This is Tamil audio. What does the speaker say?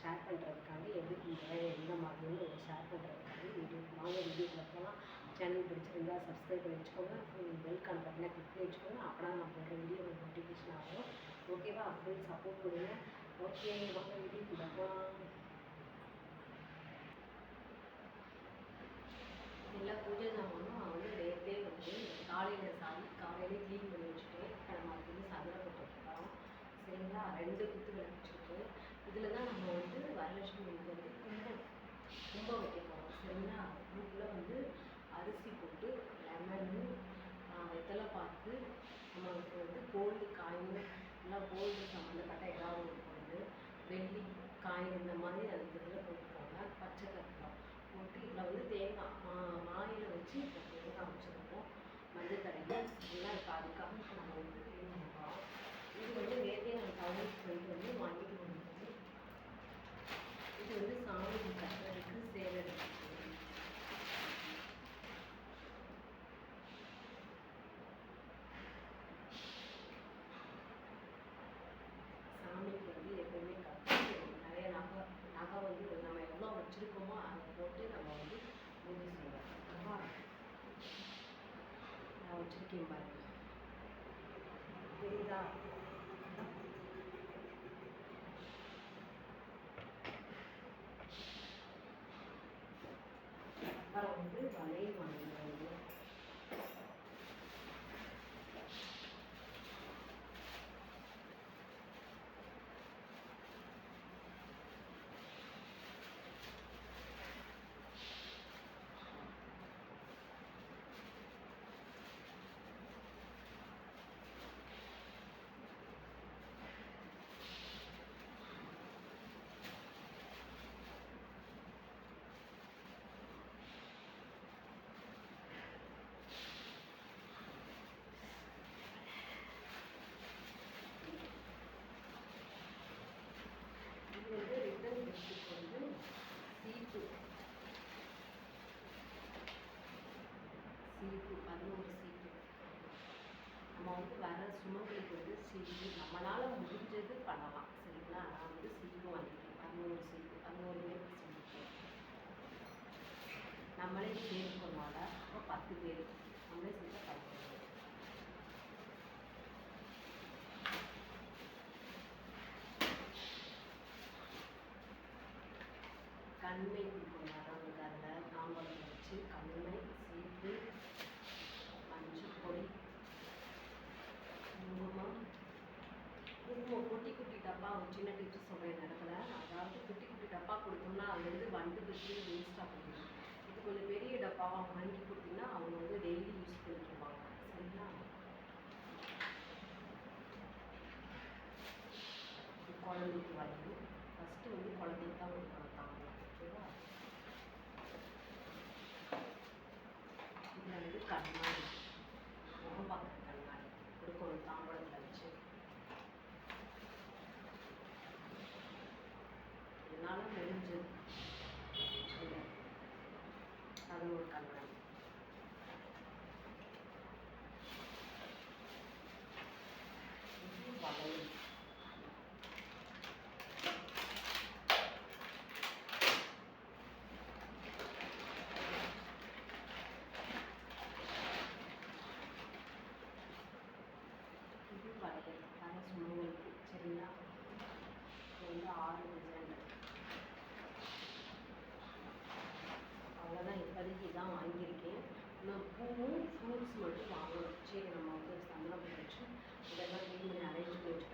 ஷேர் பண்ணுறதுக்காக எதுக்கு இந்த வேலை எந்த மாதிரின்னு ஷேர் பண்ணுறதுக்காக வீடியோ வாங்க வீடியோக்குள்ள போகலாம். சேனல் பிடிச்சிருந்தா சப்ஸ்கிரைப் பண்ணி வச்சுக்கோங்க. பெல்கான் பட்டனை கிளிக் பண்ணி வச்சுக்கோங்க. அப்போனா நான் போடுற வீடியோ நோட்டிஃபிகேஷன் ஆகும். ஓகேவா ஃபுல் சப்போர்ட் கொடுங்க. ஓகே வாங்க வீடியோக்குள்ள போகலாம். எல்லா பூஜை சாமானும் வந்து நேர்த்தே வந்து காலையில் சாதி காலையிலே க்ளீன் பண்ணி வச்சுட்டு இப்போ நம்ம அது வந்து சதுரப்பட்டு சரிங்களா? ரெண்டு குத்து விளக்கு இதில் தான் நம்ம வந்து வரலட்சுமி வந்து கும்பம் கும்பம் வைக்க போகிறோம் சரிங்களா? அதுக்குள்ளே வந்து அரிசி போட்டு லெமனு இதெல்லாம் பார்த்து நம்மளுக்கு வந்து கோல்டு காயின் எல்லாம் கோல்டு சம்மந்தப்பட்ட ஏதாவது ஒரு பொருள் வெள்ளி காயின் இந்த மாதிரி அந்த இதில் போட்டுக்கோங்க. பச்சை கற்பூரம் போட்டு இதில் வந்து தேங்காய் மா மாயில் வச்சு இப்போ தேங்காய் வச்சுருக்கோம் மஞ்சள் தடவி எல்லாம் இப்போ அதுக்காக இப்போ நம்ம வந்து க்ளீன் பண்ணுறோம் இது வந்து நேற்றே நான் டவுனுக்கு போயிட்டு வந்து வாங்கிட்டு வந்தது இது வந்து சாமிக்கு கட்டுறதுக்கு சேவை இருக்குது சாமிக்கு வந்து எப்பவுமே கட்டி நிறைய நகை நகை வந்து நம்ம எவ்வளோ வச்சுருக்கோமோ அதை போட்டு நம்ம வந்து பூஜை செய்வோம் ஓகேவா நான் வச்சுருக்கேன் பாருங்க. தெரியுதா அப்புறம் வந்து வளையல் சீட்டு பதினோரு சீட்டு நம்ம வந்து வர சுமங்களுக்கு வந்து சீட்டு நம்மளால் முடிஞ்சது பண்ணலாம். சரிங்களா? நான் வந்து சீட்டு வாங்கிட்டேன் பதினோரு சீட்டு பதினோரு பேருக்கு சீப்பு நம்மளே சேர்க்கறனால அப்போ பத்து பேர். நம்மளே சேர்த்தா பத்து பேர். கண்மை கொடுக்கணும் அவங்களுக்கு அதில் தாம்பரம் வச்சு கண்மை சீப்பு மஞ்சள் பொடி குங்குமம் குங்குமம் குட்டி குட்டி டப்பா ஒரு சின்ன டீச்சர் சொல்கிற இடத்துல. அதாவது குட்டி குட்டி டப்பா கொடுத்தோம்னா அது வந்து வண்டு வச்சு வேஸ்ட்டாக போயிடும் இது கொஞ்சம் பெரிய டப்பாவாக வாங்கி கொடுத்தீங்கன்னா அவங்க வந்து டெய்லி யூஸ் பண்ணிக்குவாங்க சரிங்களா? குழந்தைக்கு வளையும் ஃபஸ்ட்டு வந்து குழந்தைக்கு தான் ஒரு தாம்பரம் ஓகேவா இதில் வந்து கண்ணாடி முகம் பார்க்குற கண்ணாடி கொடுக்கணும் தாம்பரத்தில் வச்சு என்னால் முடிஞ்சது அது ஒரு கண்ணாடி இது வளையல் இது வளையல் சரிங்களா வந்து ஆறு வாங்கியிருக்கேன் பூவும் ஃப்ரூட்ஸ் மட்டும் வாங்கணும். சரி நம்ம வந்து சந்தனம் வச்சு இதெல்லாம் க்ளீன் பண்ணி அரேஞ்ச் பண்ணி வச்சுட்டு